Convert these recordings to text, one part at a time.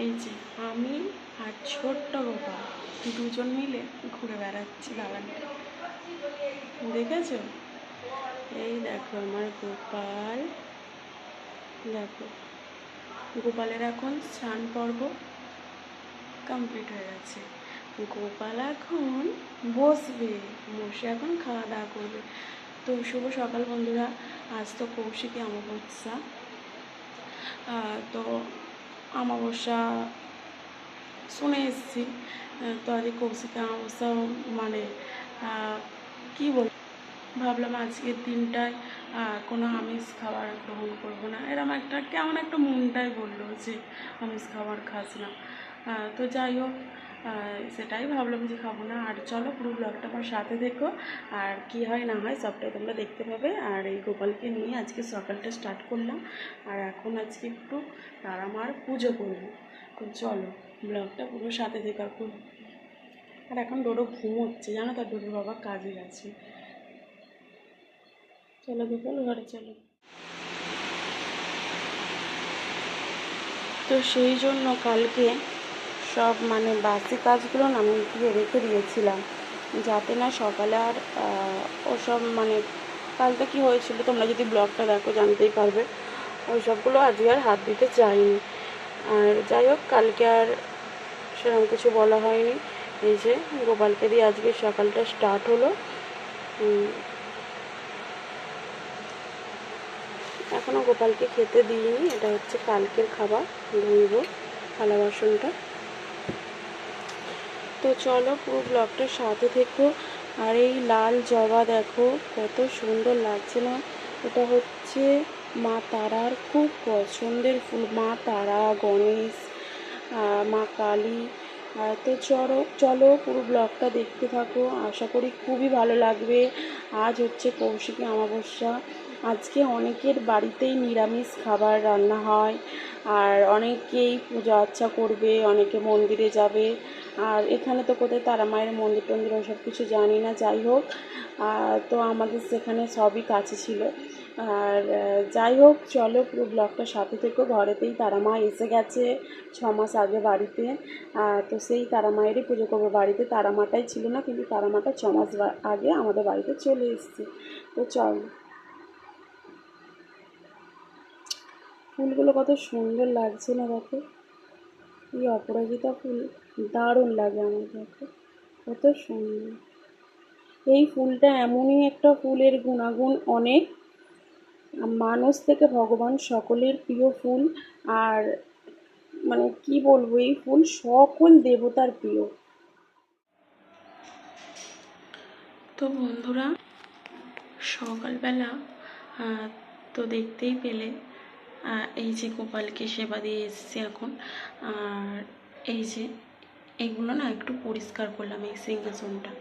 এই যে, আমি আর ছোট্ট গোপাল দুজন মিলে ঘুরে বেড়াচ্ছি বাগানটা দেখেছ? এই দেখো আমার গোপাল। দেখো, গোপালের এখন স্নান পর্ব কমপ্লিট হয়ে গেছে। গোপাল এখন বসবে, বসে এখন খাওয়া দাওয়া করবে। তো শুভ সকাল বন্ধুরা, আজ তো কৌশিকী অমাবস্যা। তো অমাবস্যা শুনে এসেছি। তো আজকে কৌশিকা অমাবস্যা মানে কি বল? ভাবলাম আজকের দিনটায় কোনো আমিষ খাবার গ্রহণ করব না। এরম একটা, কেমন একটা মনটাই বলল যে, আমিষ খাবার খাস না। তো যাই হোক সেটাই ভাবলাম যে খাব না। আর চলো পুরো ব্লগটা আমার সাথে দেখো আর কি হয় না হয় সবটাই তোমরা দেখতে পাবে। আর এই গোপালকে নিয়ে আজকে সকালটা স্টার্ট করলাম। আর এখন আজকে একটু তারামার পুজো করব। তো চলো ব্লগটা পুরো সাথে দেখা করো আর এখন ডোডো ঘুমোচ্ছে, জানো তার ডোডোর বাবা কাজে গেছে। চলো গোপাল, ঘরে চলো। তো সেই জন্য কালকে সব মানে বাসি কাজগুলো আমি দিয়ে রেখে দিয়েছিলাম। যাতে না সকালে আর ওসব মানে কালকে কি হয়েছিল তোমরা যদি ব্লগটা দেখো জানতেই পারবে। ওই সবগুলো আজকে আর হাত দিতে চাইনি। আর যাই হোক, কালকে আর সেরকম কিছু বলা হয়নি। এই যে গোপালকে দিয়ে আজকে সকালটা স্টার্ট হলো। এখনও গোপালকে খেতে দিইনি। এটা হচ্ছে কালকের খাবার ধুইব থালা বাসনটা। তো চলো পুরো ব্লগটার সাথে থেকো। আর এই লাল জবা দেখো, কত সুন্দর লাগছে না? এটা হচ্ছে মা তারার খুব পছন্দের ফুল, মা তারা, গণেশ মা কালী। তো চলো চলো পুরো ব্লগটা দেখতে থাকো। আশা করি খুবই ভালো লাগবে। আজ হচ্ছে কৌশিকী অমাবস্যা। আজকে অনেকের বাড়িতেই নিরামিষ খাবার রান্না হয়। আর অনেকেই পূজা আর্চা করবে, অনেকে মন্দিরে যাবে। আর এখানে তো কোথায় তারা মায়ের মন্দির টন্দির ওসব কিছু জানি না, যাই হোক। তো আমাদের সেখানে সবই কাছে ছিল। আর যাই হোক, চলো পুরো ব্লগটা সাথে থেকো। ঘরেতেই তারা মা এসে গেছে ছ মাস আগে বাড়িতে। তো সেই তারা মায়েরই পুজো করব বাড়িতে। তারা মাটাই ছিল না, কিন্তু তারা মাটা ছ মাস আগে আমাদের বাড়িতে চলে এসেছে। তো চল। ফুলগুলো কত সুন্দর লাগছে না দেখো। এই অপরাজিতা ফুল। দারুণ লাগে আমার দেখো। কত সুন্দর। এই ফুলটা এমনই একটা ফুলের গুণাগুণ অনেক। মানুষ থেকে ভগবান সকলের প্রিয় ফুল আর মানে কি বলব, এই ফুল সকল দেবতার প্রিয়। তো বন্ধুরা, সকালবেলা তো দেখতেই পেলে এই যে গোপালকে সেবা দিয়ে এসেছি এখন। আর এই যে এগুলো না একটু পরিষ্কার করলাম এই সিংহাসনটা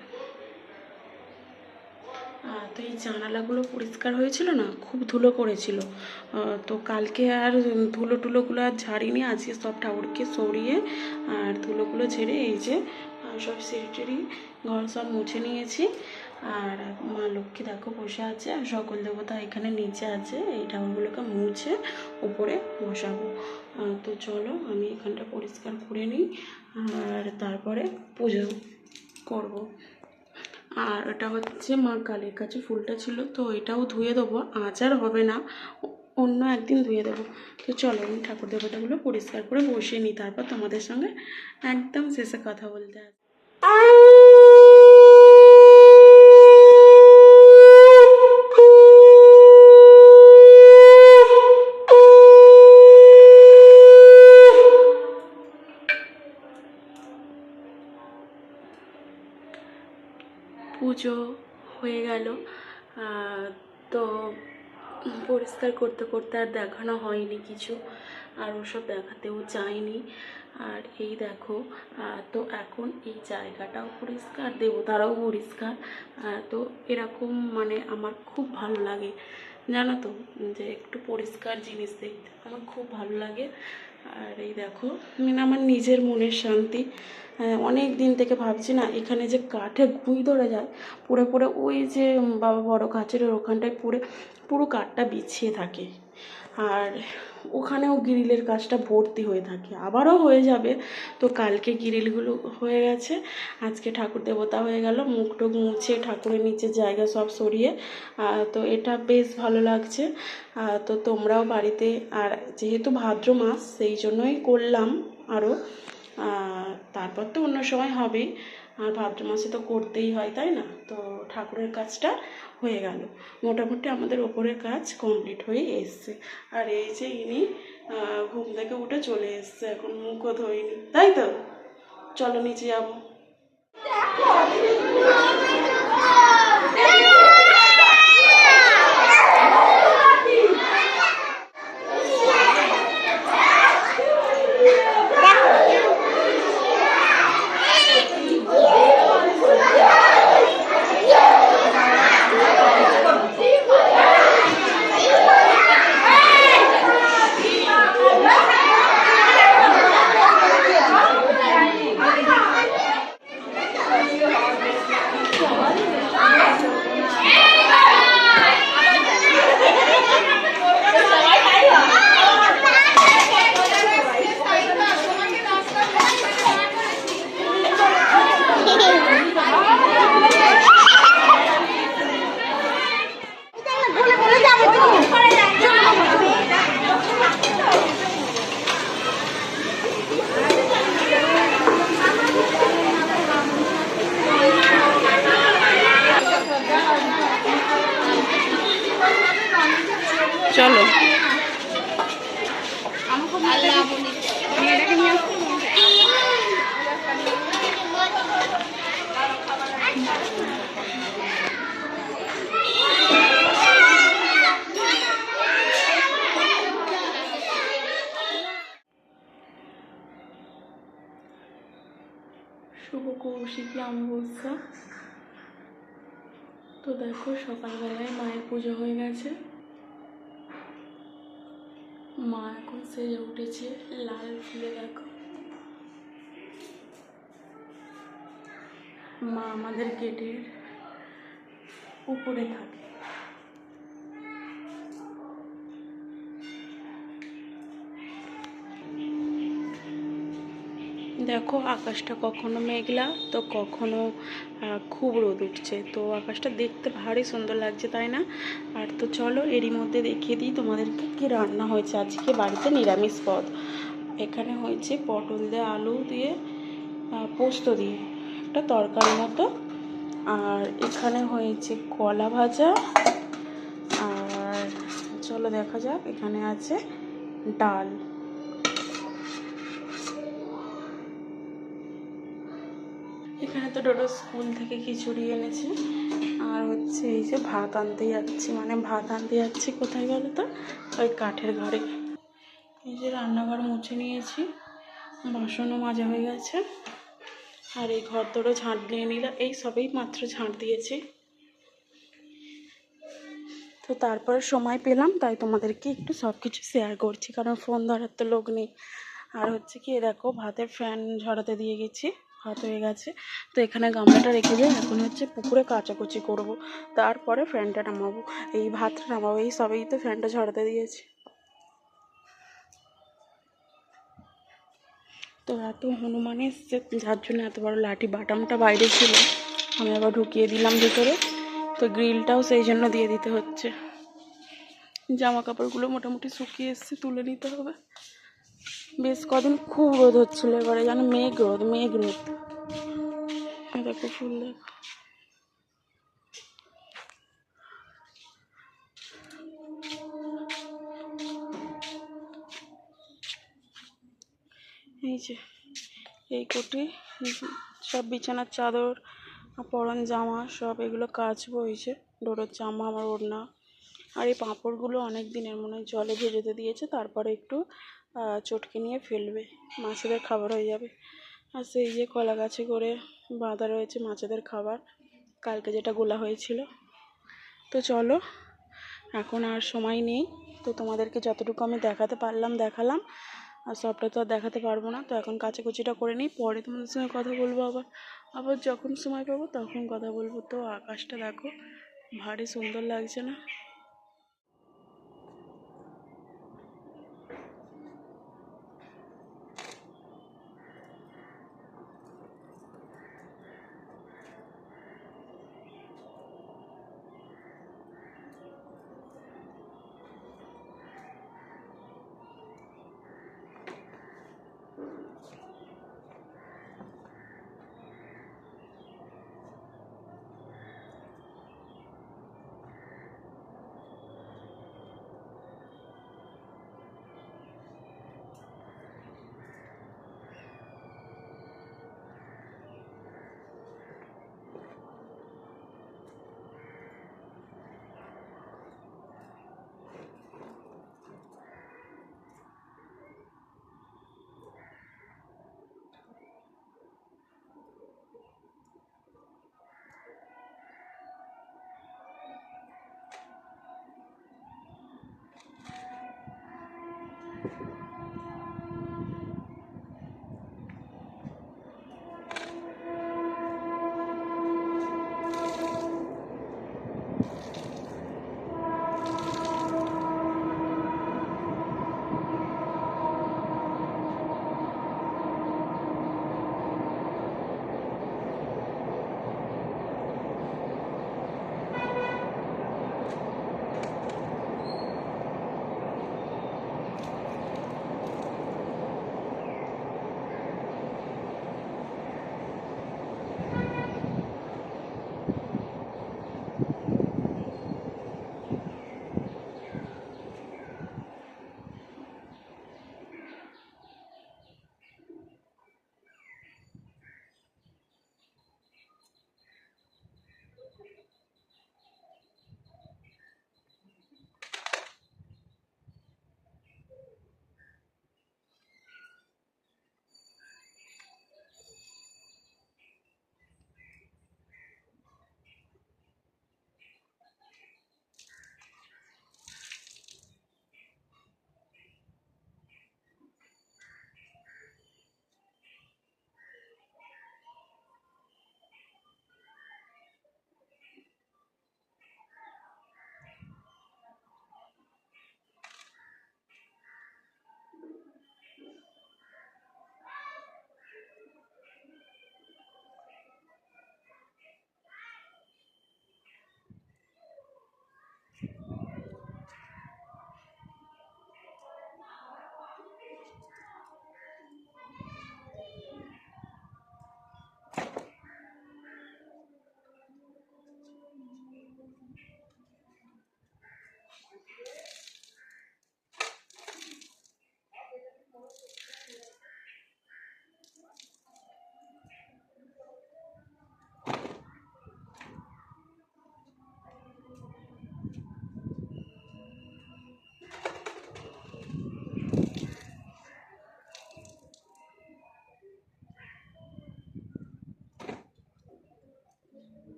তো এই জানালাগুলো পরিষ্কার হয়েছিল না? খুব ধুলো করেছিল তো কালকে আর ধুলো টুলোগুলো আর ঝাড়িনি, আজকে সব ঠাকুরকে সরিয়ে আর ধুলোগুলো ঝেড়ে এই যে সব সিঁড়ি ঘর সব মুছে নিয়েছি। আর মা লক্ষ্মী দেখো বসে আছে, আর সকল দেবতা এখানে নিচে আছে। এই ঠাকুরগুলোকে মুছে উপরে বসাবো। তো চলো আমি এখানটা পরিষ্কার করে নিই, আর তারপরে পুজো করব। আর এটা হচ্ছে মা কালীর কাছে ফুলটা ছিল, তো এটাও ধুয়ে দেবো, আজ আর হবে না, অন্য একদিন ধুয়ে দেবো। তো চলো আমি ঠাকুর দেবতাগুলো পরিষ্কার করে বসিয়ে নিই, তারপর তোমাদের সঙ্গে একদম শেষে কথা বলতে আসব। পুজো হয়ে গেল। তো পরিষ্কার করতে করতে আর দেখানো হয়নি কিছু। আর ওসব দেখাতেও চাইনি। আর এই দেখো তো এখন এই জায়গাটাও পরিষ্কার, দেবতারাও পরিষ্কার। তো এরকম মানে আমার খুব ভালো লাগে। জানো তো, যে একটু পরিষ্কার জিনিস দেখতে আমার খুব ভালো লাগে। আর এই দেখো মানে আমার নিজের মনের শান্তি। অনেক দিন থেকে ভাবছি না, এখানে যে কাঠে গুঁই ধরে যায়, পড়ে পড়ে ওই যে বাবা বড় গাছের ওখানটায় পড়ে পুরো কাঠটা বিছিয়ে থাকে। আর ওখানেও গ্রিলের কাজটা ভর্তি হয়ে থাকে। আবারও হয়ে যাবে। তো কালকে গ্রিলগুলো হয়ে গেছে। আজকে ঠাকুর দেবতা হয়ে গেল। মুখ মুছে ঠাকুরের নিচে জায়গা সব সরিয়ে তো এটা বেশ ভালো লাগছে। তো তোমরাও বাড়িতে, আর যেহেতু ভাদ্র মাস, সেই জন্যই করলাম আরও। তারপর তো অন্য সময় হবেই। আর ভাদ্র মাসে তো করতেই হয়, তাই না? তো ঠাকুরের কাজটা হয়ে গেল। মোটামুটি আমাদের ওপরের কাজ কমপ্লিট হয়ে এসছে। আর এই যে ইনি ঘুম থেকে উঠে চলে এসছে, এখন মুখও ধোয়নি, তাই তো? চলো নিচে যাব। কৌশিকী অমাবস্যা। তো দেখো, সকালবেলায় মায়ের পুজো হয়ে গেছে। মা এখন সেজে উঠেছে, লাল ফুলে দেখো। মা আমাদের গেটের উপরে থাকে। দেখো, আকাশটা কখনো মেঘলা, তো কখনো খুব রোদ উঠছে। তো আকাশটা দেখতে ভারী সুন্দর লাগছে, তাই না? আর তো চলো, এরই মধ্যে দেখিয়ে দিই তোমাদেরকে কী রান্না হয়েছে। আজকে বাড়িতে নিরামিষ পদ। এখানে হয়েছে পটল দিয়ে আলু দিয়ে পোস্ত দিয়ে, একটা তরকারি মতো। আর এখানে হয়েছে কলা ভাজা। আর চলো দেখা যাক, এখানে আছে ডাল। এখানে তো ডোডো স্কুল থেকে খিচুড়ি এনেছে। আর হচ্ছে এই যে ভাত আনতে যাচ্ছি। মানে ভাত আনতে যাচ্ছি কোথায় বলো তো? ওই কাঠের ঘরে। এই যে রান্নাঘর মুছে নিয়েছি। বাসনও মাজা হয়ে গেছে। আর এই ঘর তোরও ঝাঁট নিয়ে নিলাম এই সবেই মাত্র ঝাঁট দিয়েছি। তো তারপরে সময় পেলাম, তাই তোমাদেরকে একটু সব কিছু শেয়ার করছি। কারণ ফোন ধরার তো লোক নেই। আর হচ্ছে কি দেখো, ভাতের ফ্যান ঝরাতে দিয়ে গেছি। ভাত হয়ে গেছে। তো এখানে গামলাটা রেখে যাই এখন হচ্ছে পুকুরে কাচাকুচি করব। তারপরে ফ্যানটা নামাবো। এই ভাতটা নামাবো। এই সবেই তো ফ্যানটা ঝরাতে দিয়েছে। তো এত হনুমান এসছে, যার জন্য এত বড় লাঠি। বাটামটা বাইরে ছিল। আমি আবার ঢুকিয়ে দিলাম ভিতরে। তো গ্রিলটাও সেই জন্য দিয়ে দিতে হচ্ছে। জামা কাপড়গুলো মোটামুটি শুকিয়ে এসছে, তুলে নিতে হবে। বেশ কদিন খুব রোদ হচ্ছিল এবারে, যেন মেঘ রোদ মেঘ রোদ। দেখো ফুল, দেখো। এই যে, এই কোটি সব বিছানার চাদর পরন জামা, সব এগুলো কাচবো, এই যে ডোরোর জামা, আমার ওড়না। আর এই পাঁপড়গুলো অনেক দিনের মনে হয় জলে ভেজেতে দিয়েছে, তারপরে একটু চটকে নিয়ে ফেলবে, মাছেদের খাবার হয়ে যাবে। আর সেই যে কলা গাছে করে বাঁধা রয়েছে মাছেদের খাবার, কালকে যেটা গোলা হয়েছিল। তো চলো, এখন আর সময় নেই। তো তোমাদেরকে যতটুকু আমি দেখাতে পারলাম, দেখালাম। আর সবটা তো আর দেখাতে পারব না। তো এখন কাচাকুচিটা করে নিই, পরে তোমাদের সঙ্গে কথা বলব আবার। আবার যখন সময় পাবো তখন কথা বলব। তো আকাশটা দেখো, ভারী সুন্দর লাগছে না?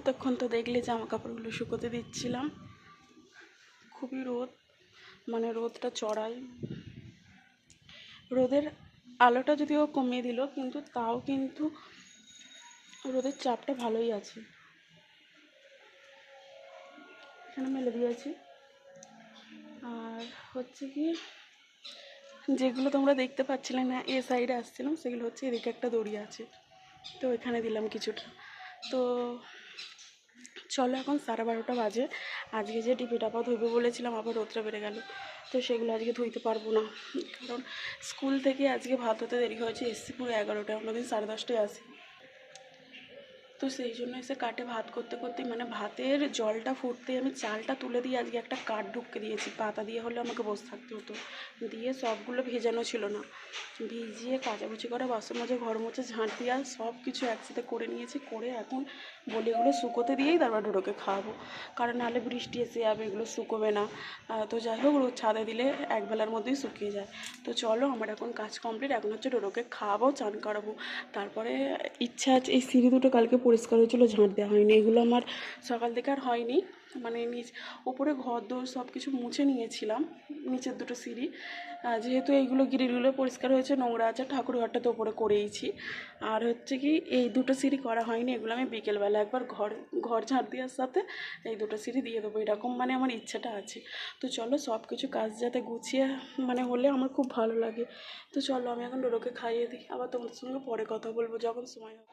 এতক্ষণ তো দেখলে জামা কাপড়গুলো শুকোতে দিচ্ছিলাম। খুবই রোদ মানে রোদটা চড়াই। রোদের আলোটা যদিও কমিয়ে দিল, কিন্তু তাও কিন্তু রোদের চাপটা ভালোই আছে। এখানে মেলে দিয়েছি। আর হচ্ছে কি, যেগুলো তোমরা দেখতে পাচ্ছিলে, না, এ সাইডে আসছিলাম, সেগুলো হচ্ছে এদিকে একটা দড়ি আছে। তো এখানে দিলাম কিছুটা। তো চলো এখন সাড়ে বারোটা বাজে। আজকে যে ডিপি টাপা ধুইবে বলেছিলাম, আবার রোদটা বেড়ে গেল। তো সেগুলো আজকে ধুইতে পারব না। কারণ স্কুল থেকে আজকে ভাত হতে দেরি হয়েছে, এসছি পুরো এগারোটায় অন্যদিন সাড়ে দশটায় আসি। তো সেই জন্য এসে কাটে ভাত করতে করতে মানে ভাতের জলটা ফুটতে আমি চালটা তুলে দিয়ে আজকে একটা কাঠ ঢুককে দিয়েছি। পাতা দিয়ে হলে আমাকে বসে থাকতে হতো। দিয়ে সবগুলো ভেজানো ছিল না। ভিজিয়ে কাচাকুচি করা, বাসন মাজা, ঘর মোছা, ঝাঁট দেওয়া সব কিছু একসাথে করে নিয়েছি। করে এখন বলি এগুলো শুকোতে দিয়েই তারপর ঢোড়োকে খাওয়াবো। কারণ নাহলে বৃষ্টি এসে যাবে, এগুলো শুকোবে না। তো যাই হোক ছাদে দিলে একবেলার মধ্যেই শুকিয়ে যায়। তো চলো, আমার এখন কাজ কমপ্লিট। এখন হচ্ছে ডোডোকে খাওয়াবো, চান করাবো। তারপরে ইচ্ছা আছে, এই সিঁড়ি দুটো কালকে পরিষ্কার হয়েছিল, ঝাঁট দেওয়া হয়নি। এগুলো আমার সকাল থেকে আর হয়নি। মানে নিচ ওপরে ঘর দোর সব কিছু মুছে নিয়েছিলাম, নিচের দুটো সিঁড়ি। যেহেতু এইগুলো গিরিগুলো পরিষ্কার হয়েছে, নোংরা আছে ঠাকুর ঘরটা তো ওপরে করেইছি। আর হচ্ছে কি, এই দুটো সিঁড়ি করা হয়নি, এগুলো আমি বিকেলবেলা একবার ঘর ঘর ঝাঁট দেওয়ার সাথে এই দুটো সিঁড়ি দিয়ে দেবো, এরকম মানে আমার ইচ্ছাটা আছে। তো চলো সব কিছু কাজ যাতে গুছিয়ে মানে হলে আমার খুব ভালো লাগে। তো চলো আমি এখন ডোডোকে খাইয়ে দিই, আবার তোমাদের সঙ্গে পরে কথা বলব যখন সময় হবে।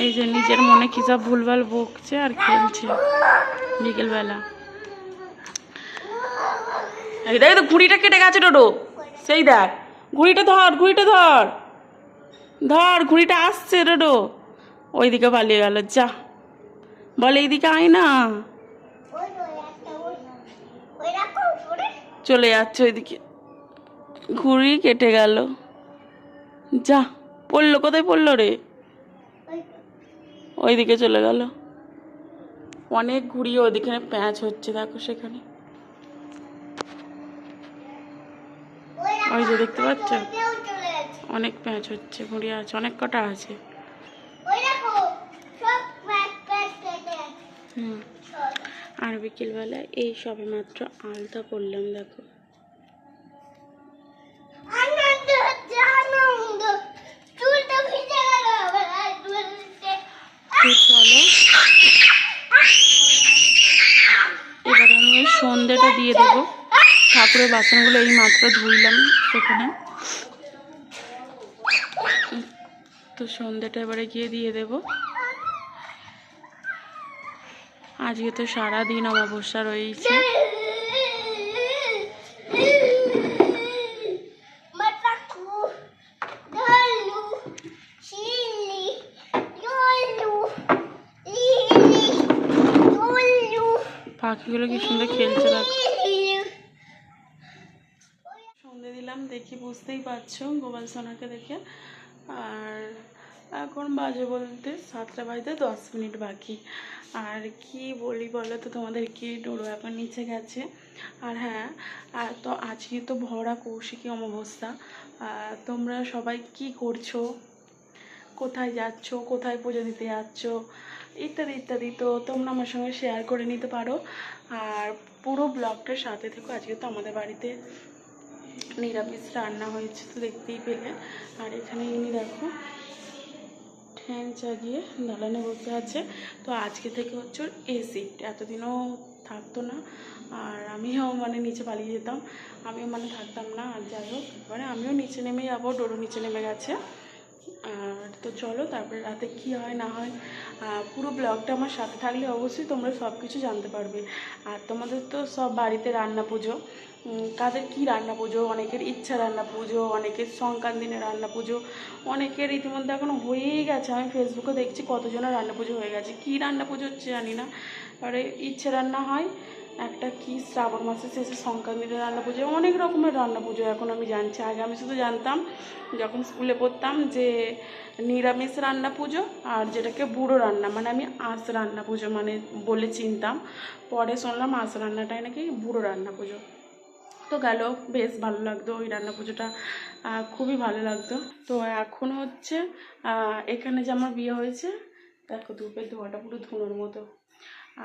এই যে নিজের মনে কি সব ভুলভাল বকছে আর খেলছে বিকেলবেলা। দেখ তো ঘুড়িটা কেটে গেছে, ডোডো। সেই দেখ, ঘুড়িটা ধর ঘুড়িটা ধর। ধর, ঘুড়িটা আসছে, ডোডো। ওইদিকে পালিয়ে গেল, যা। বলে, এইদিকে আয় না। চলে যাচ্ছে ওইদিকে। ঘুড়ি কেটে গেল। যা। পড়ল কোথায় পড়ল রে? ওইদিকে চলে গেল। অনেক ঘুড়ি ওদিকে প্যাঁচ হচ্ছে দেখো সেখানে। ওই যে দেখতে পাচ্ছ? অনেক প্যাঁচ হচ্ছে ঘুড়ি আছে অনেক কেটে আছে। হুম। আর বিকেলবেলা এই সবে মাত্র আলতা করলাম দেখো। ঠাকুরের বাসনগুলো এই মাত্র ধুইলাম সেখানে। তো সন্ধ্যেটা এবারে গিয়ে দিয়ে দেব। আজকে তো সারাদিন অমাবস্যা রয়েছে Mataku, Dalu, Chili, Yolu, Lili, Yolu, পাখিগুলো কি সুন্দর খেলছে দেখো Lili. সন্ধে দিলাম দেখি পারছ গোপাল সোনাকে দেখে। আর এখন বাজে বলতে সাতটা বাজতে দশ মিনিট বাকি। আর কি বলি বলো তো তোমাদেরকে ডোরো এখন নিচে গেছে? আর হ্যাঁ আর তো আজকে তো ভরা কৌশিকী অমাবস্যা। তোমরা সবাই কি করছ? কোথায় যাচ্ছ? কোথায় পুজো দিতে যাচ্ছ? ইত্যাদি ইত্যাদি। তো তোমরা আমার সঙ্গে শেয়ার করে নিতে পারো। আর পুরো ব্লগটার সাথে থেকো। আজকে তো আমাদের বাড়িতে নিরামিষ রান্না হয়েছে তো দেখতেই পেলে। আর এখানে ইনি দেখো ফ্যান চাগিয়ে দালানে বসে আছে। তো আজকে থেকে হচ্ছে ওর এ এতদিনও থাকতো না, আর আমিও মানে নিচে পালিয়ে যেতাম। আমিও মানে থাকতাম না, আর যাই হোক, এবারে আমিও নিচে নেমে যাব, ডোরো নিচে নেমে গেছে। আর তো চলো, তারপরে রাতে কি হয় না হয় পুরো ব্লগটা আমার সাথে থাকলে অবশ্যই তোমরা সব কিছু জানতে পারবে। আর তোমাদের তো সব বাড়িতে রান্না পুজো কাদের কি রান্না পুজো? অনেকের ইচ্ছা রান্না পুজো, অনেকের সংক্রান্তিনে রান্না পুজো, অনেকের ইতিমধ্যে এখন হয়েই গেছে। আমি ফেসবুকে দেখছি কতজনের রান্না পুজো হয়ে গেছে। কি রান্না পুজো হচ্ছে জানি না। এবারে ইচ্ছে রান্না হয় একটা কি শ্রাবণ মাসের শেষে সংক্রান্তিতে রান্না পুজো, অনেক রকমের রান্না পুজো এখন আমি জানছি। আগে আমি শুধু জানতাম, যখন স্কুলে পড়তাম যে নিরামিষ রান্না পুজো আর যেটাকে বুড়ো রান্না মানে আমি আঁশ রান্না পুজো মানে বলে চিনতাম। পরে শুনলাম আঁশ রান্নাটাই নাকি বুড়ো রান্না পুজো। তো গেল, বেশ ভালো লাগতো ওই রান্না পুজোটা খুবই ভালো লাগতো। তো এখন হচ্ছে এখানে যে আমার বিয়ে হয়েছে, দেখো ধূপের ধোয়াটা পুরো ধুনোর মতো।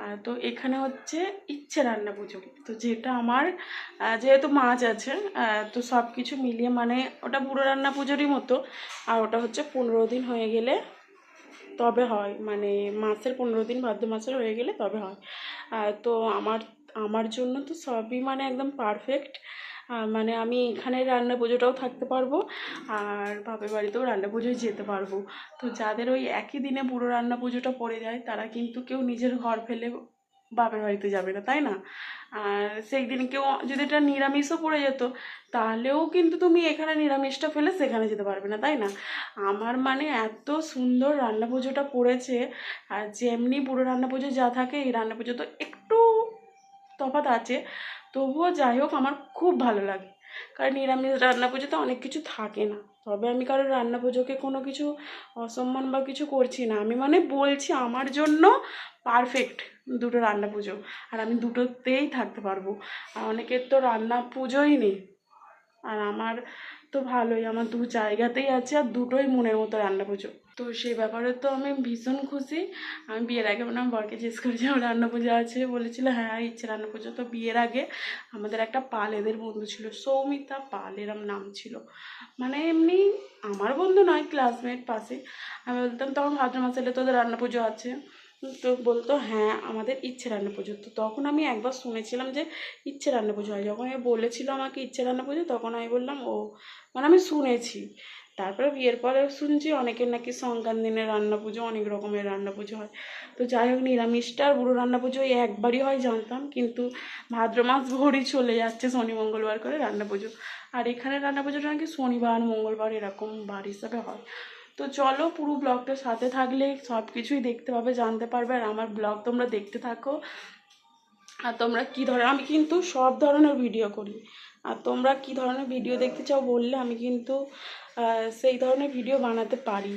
আর তো এখানে হচ্ছে ইচ্ছে রান্না পুজো। তো যেটা আমার যেহেতু মাছ আছে তো সব কিছু মিলিয়ে মানে ওটা পুরো রান্না পুজোরই মতো, আর ওটা হচ্ছে পনেরো দিন হয়ে গেলে তবে হয়। মানে মাসের পনেরো দিন ভাদ্র মাসের হয়ে গেলে তবে হয়। তো আমার আমার জন্য তো সবই মানে একদম পারফেক্ট মানে আমি এখানে রান্না পুজোটাও থাকতে পারব, আর বাপের বাড়িতেও রান্না পুজোয় যেতে পারব। তো যাদের ওই একই দিনে পুরো রান্না পুজোটা পড়ে যায়, তারা কিন্তু কেউ নিজের ঘর ফেলে বাপের বাড়িতে যাবে না, তাই না? আর সেই দিন কেউ যদি এটা নিরামিষও পড়ে যেত, তাহলেও কিন্তু তুমি এখানে নিরামিষটা ফেলে সেখানে যেতে পারবে না, তাই না? আমার মানে এত সুন্দর রান্না পুজোটা পড়েছে, আর যেমনি পুরো রান্না পুজো যা থাকে, এই রান্না পুজো তো একটু তফাৎ আছে। তবুও যাই হোক, আমার খুব ভালো লাগে। কারণ নিরামিষ রান্না পুজোতে অনেক কিছু থাকে না। তবে আমি কারও রান্না পুজোকে কোনো কিছু অসম্মান বা কিছু করছি না। আমি মানে বলছি আমার জন্য পারফেক্ট দুটো রান্না পুজো। আর আমি দুটোতেই থাকতে পারব। আর অনেকের তো রান্না পুজোই নেই। আর আমার তো ভালোই। আমার দু জায়গাতেই আছে আর দুটোই মনের মতো রান্না পুজো। তো সেই ব্যাপারে তো আমি ভীষণ খুশি। আমি বিয়ের আগে মানে আমার বরকে জিজ্ঞেস করেছি আমার রান্না পুজো আছে? বলেছিল হ্যাঁ ইচ্ছে রান্না পুজো। তো বিয়ের আগে আমাদের একটা পাল এদের বন্ধু ছিল, সৌমিতা পাল এরম নাম ছিল। মানে এমনি আমার বন্ধু নয় ক্লাসমেট পাশে আমি বলতাম তখন ভাদ্র মাসে এলে তোদের রান্না পুজো আছে? তো বলতো হ্যাঁ আমাদের ইচ্ছে রান্না পুজো। তো তখন আমি একবার শুনেছিলাম যে ইচ্ছে রান্না পুজো হয়। যখন এ বলেছিল আমাকে ইচ্ছে রান্না পুজো, তখন আমি বললাম, ও মানে আমি শুনেছি। তারপরে বিয়ের পরে শুনছি অনেকের নাকি সংক্রান্ত দিনে রান্না পুজো অনেক রকমের রান্না পুজো হয়। তো যাই হোক, নিরামিষটা আর বুড়ো রান্না পুজো একবারই হয় জানতাম, কিন্তু ভাদ্র মাস ভরই চলে যাচ্ছে শনি, মঙ্গলবার করে রান্না পুজো আর এখানে রান্না পুজোটা নাকি শনিবার, মঙ্গলবার এরকম বার হিসাবে হয়। তো চলো, পুরো ব্লগটার সাথে থাকলে সব কিছুই দেখতে পাবে, জানতে পারবে। আর আমার ব্লগ তোমরা দেখতে থাকো। আর তোমরা কী ধরনের, আমি কিন্তু সব ধরনের ভিডিও করি। আর তোমরা কী ধরনের ভিডিও দেখতে চাও বললে আমি কিন্তু সেই ধরনের ভিডিও বানাতে পারি।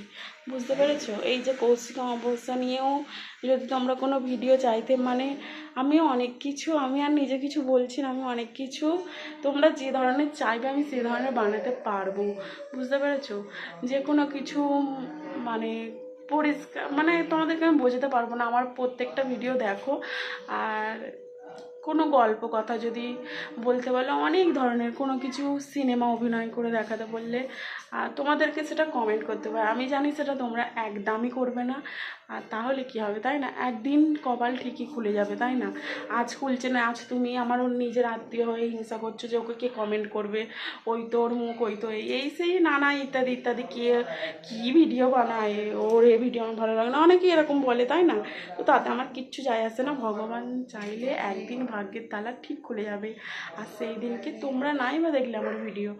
বুঝতে পেরেছ? এই যে কৌশিক অমাবস্যা নিয়েও যদি তোমরা কোনো ভিডিও চাইতে মানে আমি অনেক কিছু, আমি আর নিজে কিছু বলছি না, আমি অনেক কিছু, তোমরা যে ধরনের চাইবে আমি সেই ধরনের বানাতে পারব। বুঝতে পেরেছ? যে কোনো কিছু মানে পরিষ্কার মানে তোমাদেরকে আমি বোঝাতে পারব না, আমার প্রত্যেকটা ভিডিও দেখো। আর কোনো গল্প কথা যদি বলতে বলো, অনেক ধরনের, কোনো কিছু সিনেমা অভিনয় করে দেখাতে বললে তোমাদেরকে সেটা কমেন্ট করতে পারে। আমি জানি সেটা তোমরা একদমই করবে না। আর তাহলে কি হবে, তাই না? একদিন কপাল ঠিকই খুলে যাবে, তাই না? আজ খুলছে না, আজ তুমি আমার ওর নিজের আত্মীয় হয়ে হিংসা করছ যে ওকে কে কমেন্ট করবে? ওই তোর মুখ, ওই তো এই- সেই নানা ইত্যাদি ইত্যাদি, কে, কী ভিডিও বানায়? ওর এই ভিডিও আমার ভালো লাগে না। অনেকেই এরকম বলে, তাই না? তো তাতে আমার কিচ্ছু যায় আসে না। ভগবান চাইলে একদিন ভাগ্যের তালা ঠিক খুলে যাবে। আর সেই দিনকে তোমরা নাই বা দেখলে আমার ভিডিও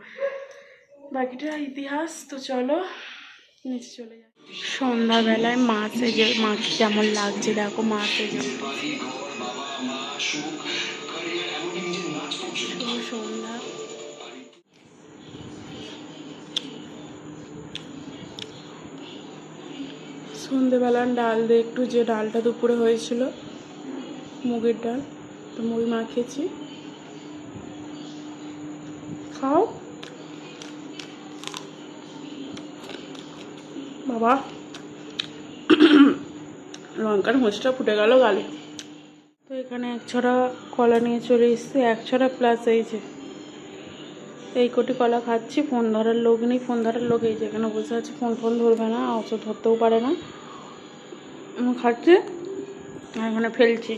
বাকিটা ইতিহাস, তো চলো, নিচে চলে যাই। সন্ধ্যাবেলায় মাছ যে মাছ যেমন লাগছে? দেখো মাছ যে। শুভ সন্ধ্যা সন্ধেবেলার ডাল দিয়ে একটু যে ডালটা দুপুরে হয়েছিল, মুগের ডাল, তো মুড়ি মাখিয়েছি। খাও। বাবা। লঙ্কার মোচটা ফুটে গেল গালে। তো এখানে এক ছড়া কলা নিয়ে চলে এসেছি, এক ছড়া প্লাস এই যে, এই কোটি কলা খাচ্ছি, ফোন ধরার লোক নেই, ফোন ধরার লোক এই যেখানে বসে আছে, ফোন ফোন ধরবে না, ওষুধ ধরতেও পারে না। খাচ্ছি এখানে ফেলছি।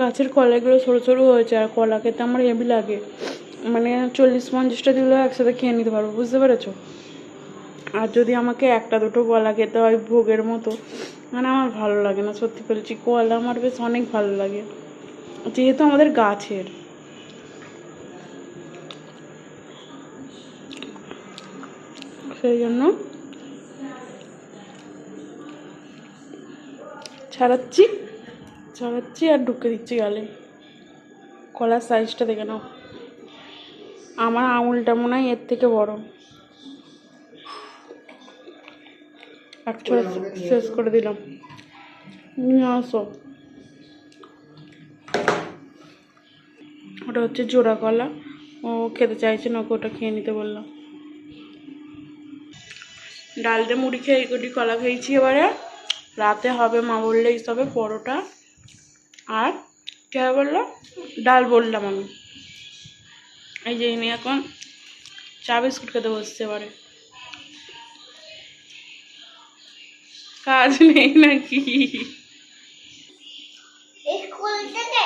গাছের কলাগুলো সরু সরু হয়েছে, আর কলা খেতে আমার হেভি লাগে। মানে চল্লিশ পঞ্চাশটা দিলেও একসাথে খেয়ে নিতে পারব, বুঝতে পেরেছ? আর যদি আমাকে একটা দুটো কলা খেতে হয় ভোগের মতো মানে আমার ভালো লাগে না, সত্যি বলছি, কলা আমার বেশ অনেক ভালো লাগে। যেহেতু আমাদের গাছের। সেই জন্য ছাড়াচ্ছি ছাড়াচ্ছি আর ঢুকে দিচ্ছি গালে। কলার সাইজটা দেখে নাও। আমার আঙুলটা মনে হয় এর থেকে বড়। এক শেষ করে দিলাম। নিয়ে আসো। ওটা হচ্ছে জোড়া কলা। ও খেতে চাইছে না ওকে ওটা খেয়ে নিতে বললাম। ডালটা মুড়ি খেয়ে একটি কলা খেয়েছি এবারে। রাতে হবে মা বললে এইসবে পরোটা। আর কে বলল? ডাল বললাম আমি। এই যে ইনি এখন চা বিস্কুট খেতে বসছে এবারে। কাজ নেই নাকি? স্কুল থেকে?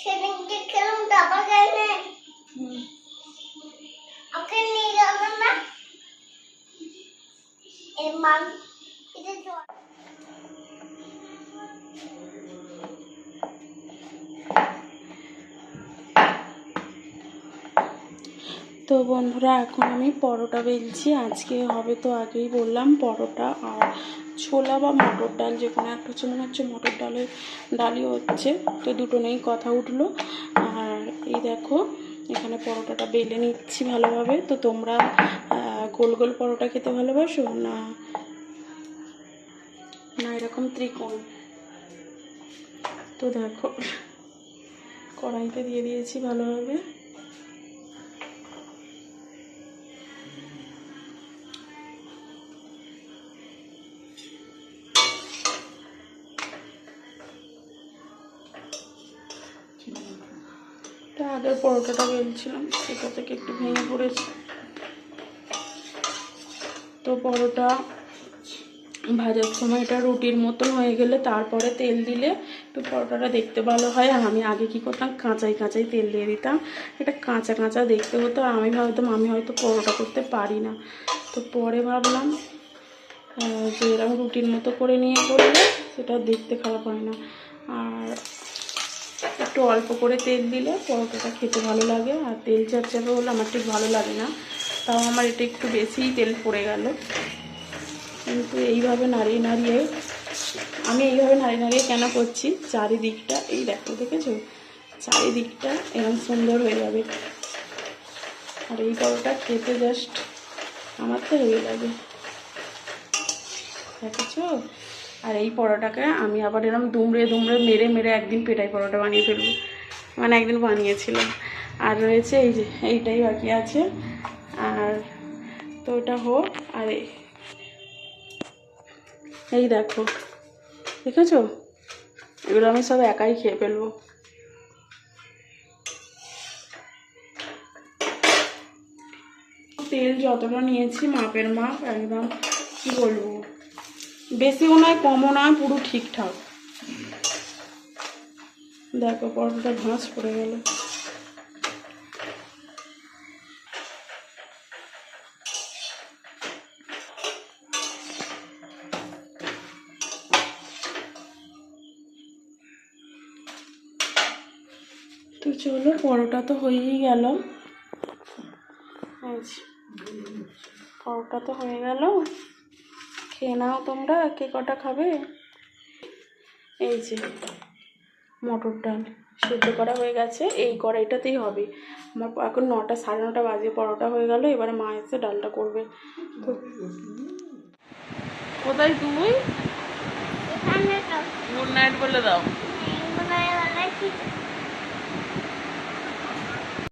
সেদিনকে খেলাম দাবা গাইলে ওকে নিয়ে গেল না। এর মান এটা তো বন্ধুরা, এখন আমি পরোটা বেলছি। আজকে হবে তো আগেই বললাম পরোটা আর ছোলা বা মটর ডাল, যে কোনো একটা হচ্ছে, মনে হচ্ছে মটর ডালের ডালই হচ্ছে। তো দুটো নেই কথা উঠল। আর এই দেখো, এখানে পরোটাটা বেলে নিচ্ছি ভালোভাবে। তো তোমরা গোল গোল পরোটা খেতে ভালোবাসো না? না, এরকম ত্রিকোণ। তো দেখো, কড়াইতে দিয়ে দিয়েছি ভালোভাবে। আগের পরোটাটা বেলছিলাম, সেটা থেকে একটু ভেঙে পড়েছে। তো পরোটা ভাজার সময় এটা রুটির মতন হয়ে গেলে তারপরে তেল দিলে একটু পরোটাটা দেখতে ভালো হয়। আর আমি আগে কি করতাম কাঁচাই কাঁচাই তেল দিয়ে দিতাম। এটা কাঁচা কাঁচা দেখতে হতো, আর আমি ভাবতাম আমি হয়তো পরোটা করতে পারি না। তো পরে ভাবলাম যে এরকম রুটির মতো করে নিয়ে করলে সেটা দেখতে খারাপ হয় না। একটু অল্প করে তেল দিলে পরোটাটা খেতে ভালো লাগে, আর তেল চাপচাপে হলে আমার ঠিক ভালো লাগে না। তাও আমার এটা একটু বেশিই তেল পড়ে গেল। কিন্তু এইভাবে নাড়িয়ে নাড়িয়ে, আমি এইভাবে নাড়িয়ে নাড়িয়ে কেন করছি? চারিদিকটা, এই দেখো, দেখেছ? চারিদিকটা এরকম সুন্দর হয়ে যাবে। আর এই পরোটা খেতে জাস্ট আমার তো হেভি লাগে দেখেছ? আর এই পরোটাকে আমি আবার এরকম দুমড়ে দুমড়ে মেরে মেরে একদিন পেটাই পরোটা বানিয়ে ফেলব। মানে একদিন বানিয়েছিলাম আর রয়েছে এই যে, এইটাই বাকি আছে। আর তো ওটা হোক, আর এই- এই দেখো, দেখেছ? এগুলো আমি সব একাই খেয়ে ফেলব। তেল যতটা নিয়েছি, মাপের মাপ, একদম কি বলব? বেশিও নয়, কমও নয়, পুরো ঠিকঠাক। দেখো, পরোটাটা ভাঁজ পড়ে গেল। তো চলো, পরোটা তো হয়েই গেল। পরোটা তো হয়ে গেল। খেয়ে নাও তোমরা কে কটা খাবে এই যে মটর ডাল সেদ্ধ করা হয়ে গেছে এই কড়াইটাতেই হবে আমার এখন নটা সাড়ে নটা বাজে পরোটা হয়ে গেল এবারে মা এসে ডালটা করবে তো কোথায় তুমি গুড নাইট বলে দাও